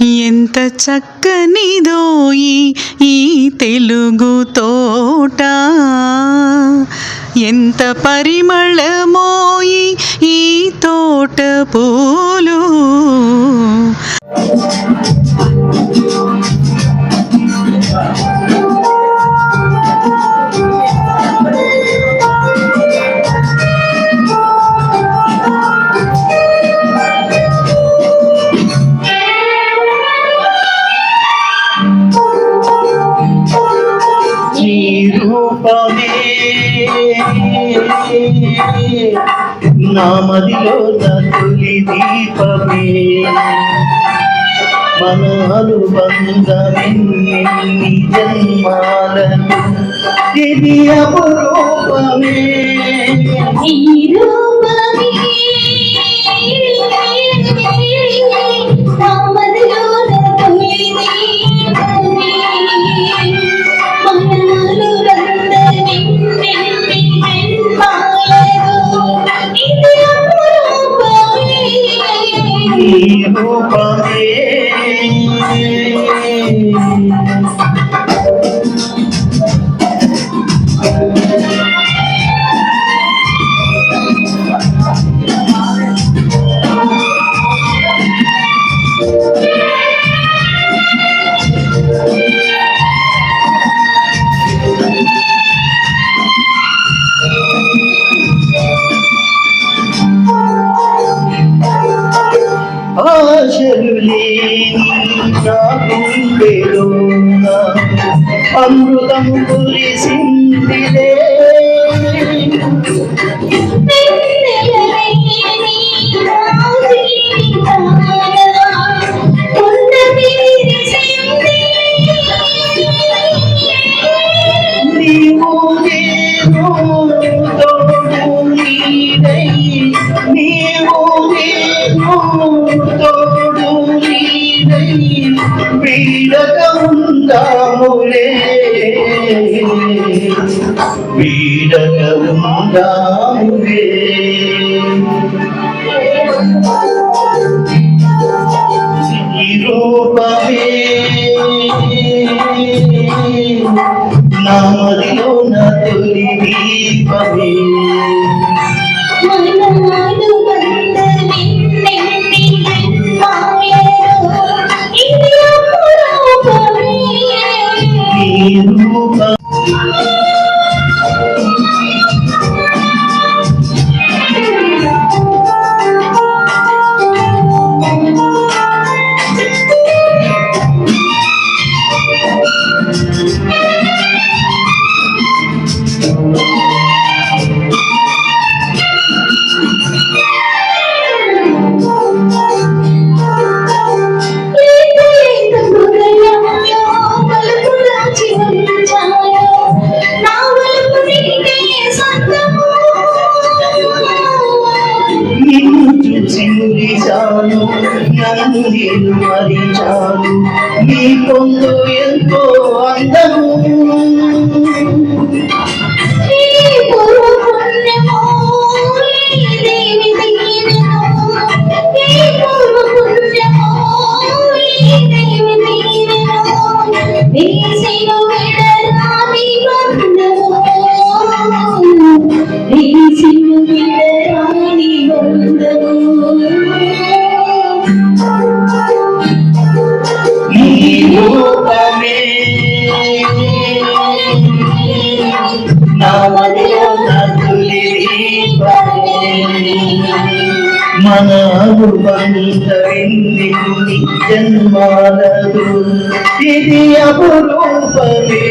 ఎంత చక్కనిదోయి ఈ తెలుగు తోట? ఎంత పరిమళమోయి ఈ తోట పూలు? రూపమే. నా మదిలో తొలి దీపమే. మనాలు అనుబంధమెన్ని జన్మాలను ఇది అపురూపమే. ఆశలు లేని నా కురిసిందిలే వీడక ఉందాములే ఈ రూపమే నా మదిలో నా తొలి దీపమే రూప నన్ను నేను మరిచాను నీ పొందు ఎంతో అందము మన అనుబంధమిన్ని జన్మాలదు ఇది అపురూపమే